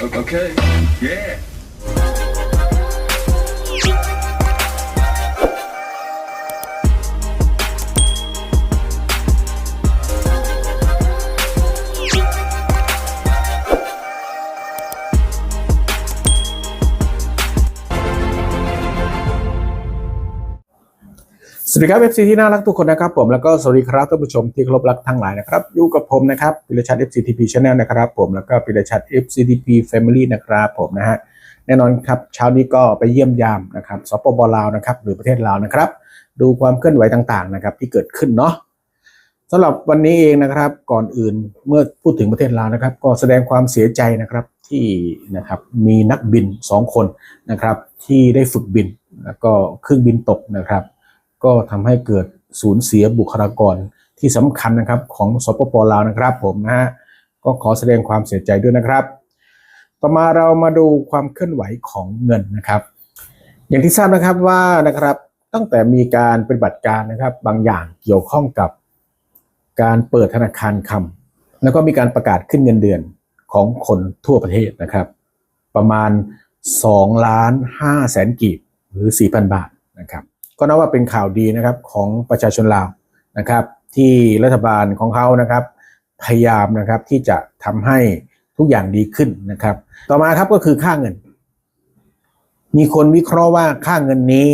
Okay. Yeah. สวัสดีครับ FC ที่น่ารักทุกคนนะครับผมแล้วก็สวัสดีครับท่านผู้ชมที่เคารพรักทั้งหลายนะครับอยู่กับผมนะครับปิรชัด FCTP Channel นะครับผมแล้วก็ปิรชัด FCTP Family นะครับผมนะฮะแน่นอนครับเช้านี้ก็ไปเยี่ยมยามนะครับสปปลาวนะครับหรือประเทศลาวนะครับดูความเคลื่อนไหวต่างๆนะครับที่เกิดขึ้นเนาะสำหรับวันนี้เองนะครับก่อนอื่นเมื่อพูดถึงประเทศลาวนะครับ ก็แสดงความเสียใจนะครับที่นะครับมีนักบิน 2 คนนะครับที่ได้ฝึกบินแล้วก็เครื่องบินตกนะครับ ก็ทำให้เกิดสูญเสียบุคลากรที่สำคัญนะครับของสปปลาวนะครับผมนะฮะก็ขอแสดงความเสียใจด้วยนะครับ ต่อมาเรามาดูความเคลื่อนไหวของเงินนะครับ อย่างที่ทราบนะครับว่านะครับตั้งแต่มีการปฏิบัติการนะครับบางอย่างเกี่ยวข้องกับการเปิดธนาคารคำแล้วก็มีการประกาศขึ้นเงินเดือนของคนทั่วประเทศนะครับ ประมาณ2ล้าน5แสนกีบหรือ 4,000 บาทนะครับ ก็นับว่าเป็นข่าวดีนะครับของประชาชนลาวนะครับ ที่รัฐบาลของเขานะครับ พยายามนะครับที่จะทำให้ทุกอย่างดีขึ้นนะครับ ต่อมาครับก็คือค่าเงิน มีคนวิเคราะห์ว่าค่าเงินนี้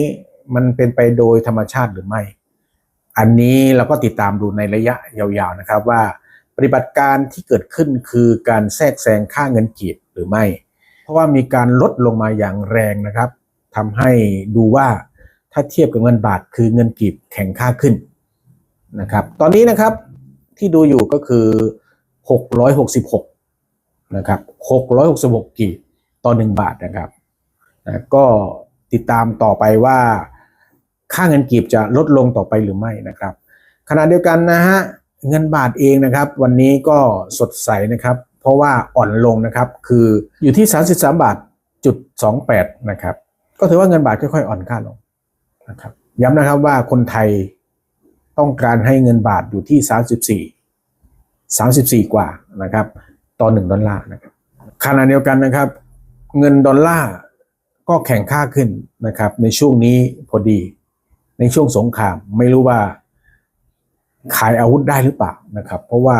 มันเป็นไปโดยธรรมชาติหรือไม่ อันนี้เราก็ติดตามดูในระยะยาวๆนะครับว่าปฏิบัติการที่เกิดขึ้นคือการแทรกแซงค่าเงินกีบหรือไม่ เพราะว่ามีการลดลงมาอย่างแรงนะครับทำให้ดูว่า ถ้าเทียบกับเงินบาทคือเงินกีบแข็งค่าขึ้นนะครับตอนนี้นะครับที่ดูอยู่ก็คือ 666นะครับ666 กีบต่อ 1 บาทนะครับนะก็ติดตามต่อไปว่าค่าเงินกีบจะลดลงต่อไปหรือไม่นะครับ ขณะเดียวกันนะฮะเงินบาทเองนะครับ วันนี้ก็สดใสนะครับ เพราะว่าอ่อนลงนะครับ คืออยู่ที่ 33 บาทจุด28นะครับ ก็ถือว่าเงินบาทค่อยๆอ่อนค่าลง นะครับย้ำนะครับว่าคนไทยต้องการให้เงินบาทอยู่ที่ 34 34 กว่านะครับต่อ1ดอลลาร์นะครับขณะเดียวกันนะครับ เงินดอลลาร์ก็แข่งค่าขึ้นนะครับ ในช่วงนี้พอดี ในช่วงสงครามไม่รู้ว่าขายอาวุธได้หรือเปล่านะครับ เพราะว่า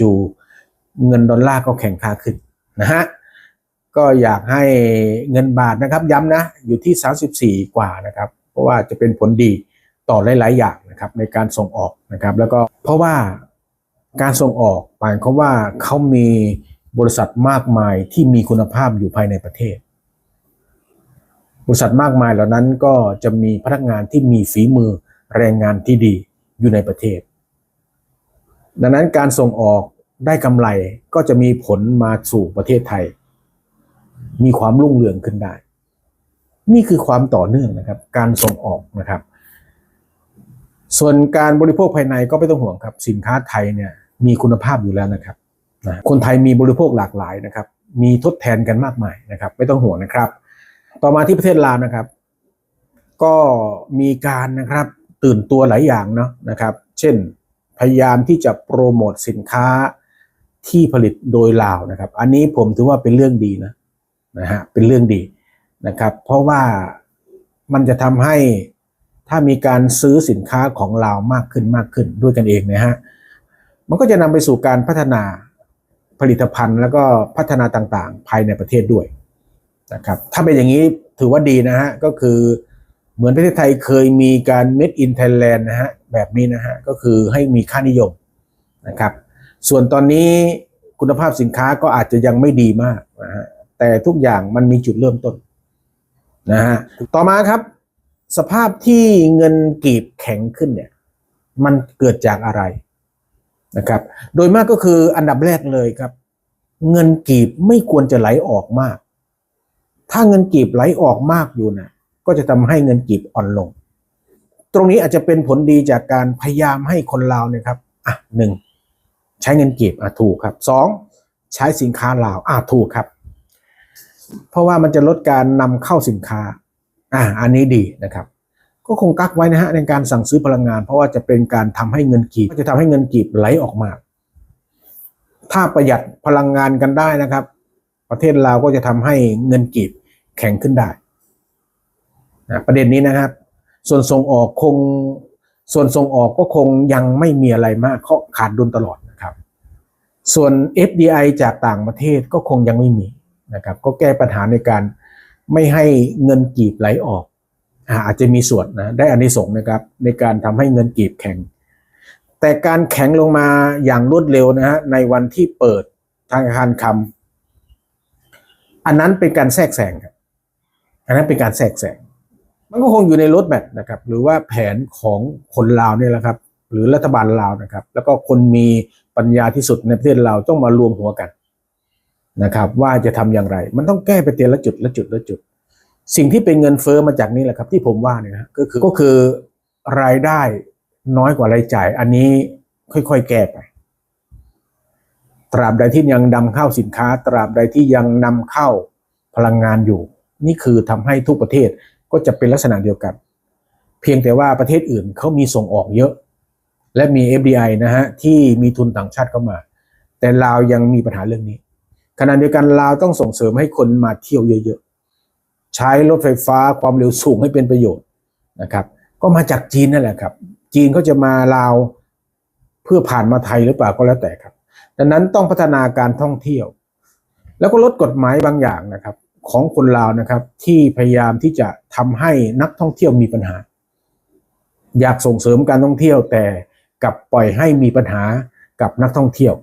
จู่ๆเงินดอลลาร์ก็แข่งค่าขึ้นนะฮะก็อยากให้เงินบาทนะครับย้ำนะอยู่ที่ 34 กว่านะครับ เพราะว่าจะเป็นผลดีต่อหลาย ๆ อย่างนะครับในการส่งออกนะครับ แล้วก็เพราะว่าการส่งออกหมายความว่าเขามีบริษัทมากมายที่มีคุณภาพอยู่ภายในประเทศ บริษัทมากมายเหล่านั้นก็จะมีพนักงานที่มีฝีมือแรงงานที่ดีอยู่ในประเทศ ดังนั้นการส่งออกได้กำไรก็จะมีผลมาสู่ประเทศไทย มีความรุ่งเรืองขึ้นได้ นี่คือความต่อเนื่องนะครับ การส่งออกนะครับ ส่วนการบริโภคภายในก็ไม่ต้องห่วงครับ สินค้าไทยเนี่ยมีคุณภาพอยู่แล้วนะครับนะคนไทยมีบริโภคหลากหลายนะครับ มีทดแทนกันมากมายนะครับ ไม่ต้องห่วงนะครับ ต่อมาที่ประเทศลาวนะครับ ก็มีการนะครับตื่นตัวหลายอย่างเนาะนะครับ เช่นพยายามที่จะโปรโมทสินค้าที่ผลิตโดยลาวนะครับ อันนี้ผมถือว่าเป็นเรื่องดีนะนะฮะเป็นเรื่องดี นะครับ เพราะว่ามันจะทำให้ถ้ามีการซื้อสินค้าของลามากขึ้นมากขึ้นด้วยกันเองนะฮะมันก็จะนำไปสู่การพัฒนาผลิตภัณฑ์แล้วก็พัฒนาต่างๆ ภายในประเทศด้วยนะครับถ้าเป็นอย่างนี้ถือว่าดีนะฮะก็คือเหมือนประเทศไทยเคยมีการ made in Thailand นะฮะแบบนี้นะฮะก็คือให้มีค่านิยมนะครับ ส่วนตอนนี้คุณภาพสินค้าก็อาจจะยังไม่ดีมากนะฮะแต่ทุกอย่างมันมีจุดเริ่มต้น นะฮะต่อมาครับ สภาพที่เงินกีบแข็งขึ้นเนี่ย มันเกิดจากอะไรนะครับ โดยมากก็คืออันดับแรกเลยครับ เงินกีบไม่ควรจะไหลออกมาก ถ้าเงินกีบไหลออกมากอยู่นะก็จะทำให้เงินกีบอ่อนลง ตรงนี้อาจจะเป็นผลดีจากการพยายามให้คนลาวเนี่ยครับอะหนึ่งใช้เงินกีบอะถูกครับสองใช้สินค้าลาวอะถูกครับ เพราะว่ามันจะลดการนำเข้าสินค้า อะอันนี้ดีนะครับ ก็คงกักไว้นะฮะในการสั่งซื้อพลังงาน เพราะว่าจะเป็นการทำให้เงินกีบจะทำให้เงินกีบไหลออกมา ถ้าประหยัดพลังงานกันได้นะครับ ประเทศลาวก็จะทำให้เงินกีบแข็งขึ้นได้นะประเด็นนี้นะครับ ส่วนส่งออกคงส่วนส่งออกก็คงยังไม่มีอะไรมากเขาขาดดุลตลอดนะครับ ส่วน FDI จากต่างประเทศก็คงยังไม่มี นะครับก็แก้ปัญหาในการไม่ให้เงินกีบไหลออก อาจจะมีส่วนนะได้อานิสงส์นะครับในการทำให้เงินกีบแข็ง แต่การแข็งลงมาอย่างรวดเร็วนะฮะในวันที่เปิดธนาคารคำอันนั้นเป็นการแทรกแซงครับอันนั้นเป็นการแทรกแซงมันก็คงอยู่ในรถแมพนะครับหรือว่าแผนของคนลาวเนี่ยแหละครับ หรือรัฐบาลลาวนะครับ แล้วก็คนมีปัญญาที่สุดในประเทศลาวต้องมารวมหัวกัน นะครับว่าจะทำอย่างไร มันต้องแก้ไปเตียละจุดละจุดละจุด สิ่งที่เป็นเงินเฟอ้อมาจากนี้แหละครับ ที่ผมว่าเนี่ยนะก็คือก็คือรายได้น้อยกว่ารายจ่าย อันนี้ค่อยๆ แก้ไป ตราบใดที่ยังนำเข้าสินค้า ตราบใดที่ยังนำเข้าพลังงานอยู่ นี่คือทำให้ทุกประเทศก็จะเป็นลักษณะเดียวกัน เพียงแต่ว่าประเทศอื่นเขามีส่งออกเยอะ และมี FDI นะฮะที่มีทุนต่างชาติเข้ามา แต่ลาวยังมีปัญหาเรื่องนี้ ขณะเดียวกันลาวต้องส่งเสริมให้คนมาเที่ยวเยอะๆ ใช้รถไฟฟ้าความเร็วสูงให้เป็นประโยชน์นะครับ ก็มาจากจีนนั่นแหละครับ จีนเขาจะมาลาวเพื่อผ่านมาไทยหรือเปล่าก็แล้วแต่ครับ ดังนั้นต้องพัฒนาการท่องเที่ยว แล้วก็ลดกฎหมายบางอย่างนะครับ ของคนลาวนะครับ ที่พยายามที่จะทำให้นักท่องเที่ยวมีปัญหา อยากส่งเสริมการท่องเที่ยวแต่กลับปล่อยให้มีปัญหากับนักท่องเที่ยว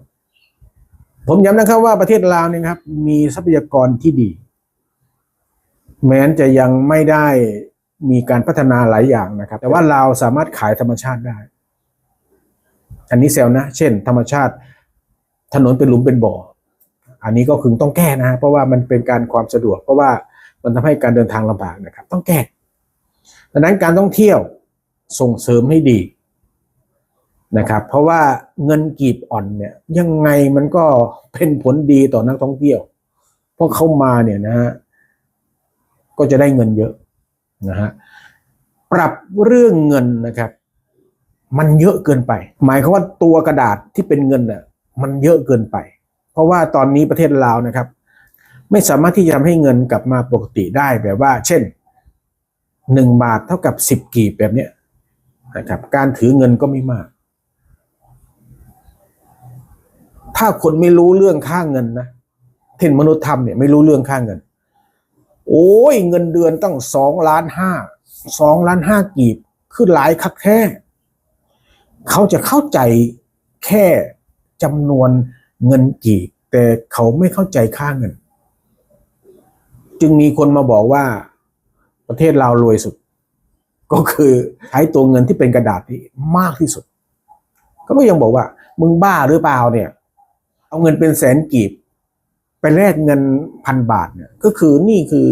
ผมย้ำนะครับว่าประเทศลาวเนี่ยครับ มีทรัพยากรที่ดี แม้นจะยังไม่ได้มีการพัฒนาหลายอย่างนะครับ แต่ว่าลาวสามารถขายธรรมชาติได้ อันนี้เซลนะ เช่น ธรรมชาติถนนเป็นหลุมเป็นบ่อ อันนี้ก็คือต้องแก้นะ เพราะว่ามันเป็นการความสะดวก เพราะว่ามันทำให้การเดินทางลำบากนะครับ ต้องแก้ดังนั้นการท่องเที่ยวส่งเสริมให้ดี นะครับเพราะว่าเงินกีบอ่อนเนี่ยยังไงมันก็เป็นผลดีต่อนักท่องเที่ยว เพราะเข้ามาเนี่ยนะฮะก็จะได้เงินเยอะนะฮะปรับเรื่องเงินนะครับ มันเยอะเกินไป หมายความว่าตัวกระดาษที่เป็นเงินน่ะมันเยอะเกินไป เพราะว่าตอนนี้ประเทศลาวนะครับ ไม่สามารถที่จะทำให้เงินกลับมาปกติได้แบบว่า เช่นหนึ่งบาทเท่ากับสิบกีบแบบเนี้ยนะครับการถือเงินก็ไม่มาก ถ้าคนไม่รู้เรื่องค่าเงินนะเท่นมนุษยธรรมเนี่ยไม่รู้เรื่องค่าเงิน โอ้ยเงินเดือนตั้งสองล้านห้าสองล้านห้ากีบคือหลายคักแท้เขาจะเข้าใจแค่จำนวนเงินกีบแต่เขาไม่เข้าใจค่าเงิน จึงมีคนมาบอกว่าประเทศเรารวยสุด ก็คือใช้ตัวเงินที่เป็นกระดาษที่มากที่สุด ก็ยังบอกว่า มึงบ้าหรือเปล่าเนี่ย เอาเงินเป็นแสนกีบ ไปแลกเงินพันบาทเนี่ยก็คือนี่คือ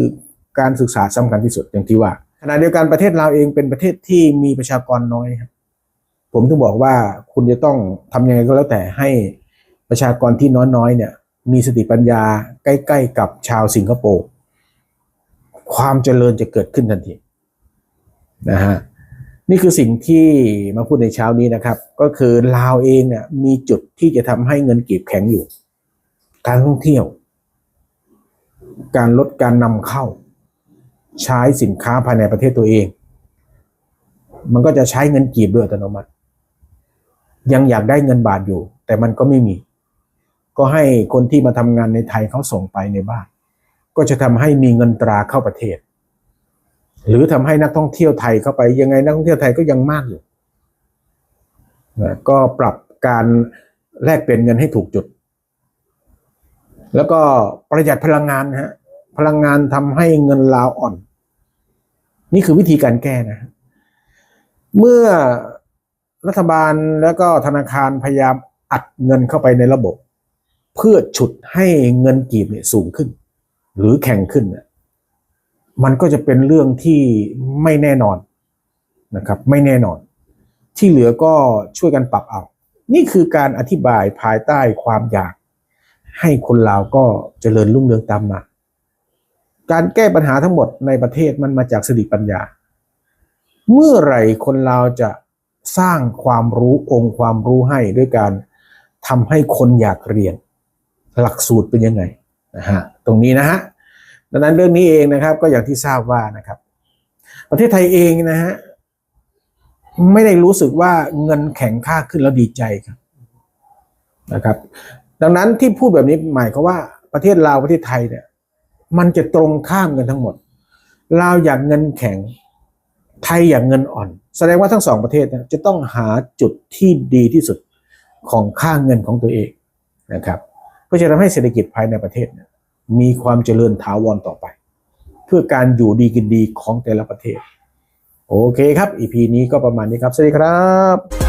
การศึกษาสำคัญที่สุดอย่างที่ว่าขณะเดียวกันประเทศเราเองเป็นประเทศที่มีประชากรน้อยครับผมถึงบอกว่าคุณจะต้องทำยังไงก็แล้วแต่ให้ประชากรที่น้อยๆเนี่ย มีสติปัญญาใกล้ๆกับชาวสิงคโปร์ความเจริญจะเกิดขึ้นทันทีนะฮะ นี่คือสิ่งที่มาพูดในเช้านี้นะครับ ก็คือลาวเองเนี่ยมีจุดที่จะทำให้เงินกีบแข็งอยู่ การท่องเที่ยว การลดการนำเข้า ใช้สินค้าภายในประเทศตัวเอง มันก็จะใช้เงินกีบโดยอัตโนมัติ ยังอยากได้เงินบาทอยู่ แต่มันก็ไม่มี ก็ให้คนที่มาทำงานในไทยเขาส่งไปในบ้าน ก็จะทำให้มีเงินตราเข้าประเทศ หรือทำให้นักท่องเที่ยวไทยเข้าไปยังไงนักท่องเที่ยวไทยก็ยังมากอยู่นะก็ปรับการแลกเปลี่ยนเงินให้ถูกจุด แล้วก็ประหยัดพลังงานฮะพลังงานทำให้เงินลาวอ่อน นี่คือวิธีการแก้นะ เมื่อรัฐบาลแล้วก็ธนาคารพยายามอัดเงินเข้าไปในระบบ เพื่อฉุดให้เงินกีบเนี่ยสูงขึ้น หรือแข่งขึ้นเนี่ย มันก็จะเป็นเรื่องที่ไม่แน่นอนนะครับ ไม่แน่นอน ที่เหลือก็ช่วยกันปรับเอา นี่คือการอธิบายภายใต้ความอยาก ให้คนลาวก็เจริญรุ่งเรืองตามมา การแก้ปัญหาทั้งหมดในประเทศมันมาจากสติปัญญา เมื่อไหร่คนลาวจะสร้างความรู้องค์ความรู้ให้ด้วยการทำให้คนอยากเรียน หลักสูตรเป็นยังไงนะฮะตรงนี้นะฮะ ดังนั้นเรื่องนี้เองนะครับ ก็อย่างที่ทราบว่านะครับ ประเทศไทยเองนะฮะไม่ได้รู้สึกว่าเงินแข็งค่าขึ้นแล้วดีใจครับนะครับ ดังนั้นที่พูดแบบนี้หมายความว่าประเทศลาวประเทศไทยเนี่ย มันจะตรงข้ามกันทั้งหมดลาวอยากเงินแข็งไทยอยากเงินอ่อน แสดงว่าทั้งสองประเทศนี่ยจะต้องหาจุดที่ดีที่สุดของค่าเงินของตัวเองนะครับเพื่อจะทำให้เศรษฐกิจภายในประเทศเมีความเจริญถาวรต่อไป เพื่อการอยู่ดีกินดีของแต่ละประเทศ โอเคครับ EP นี้ก็ประมาณนี้ครับ สวัสดีครับ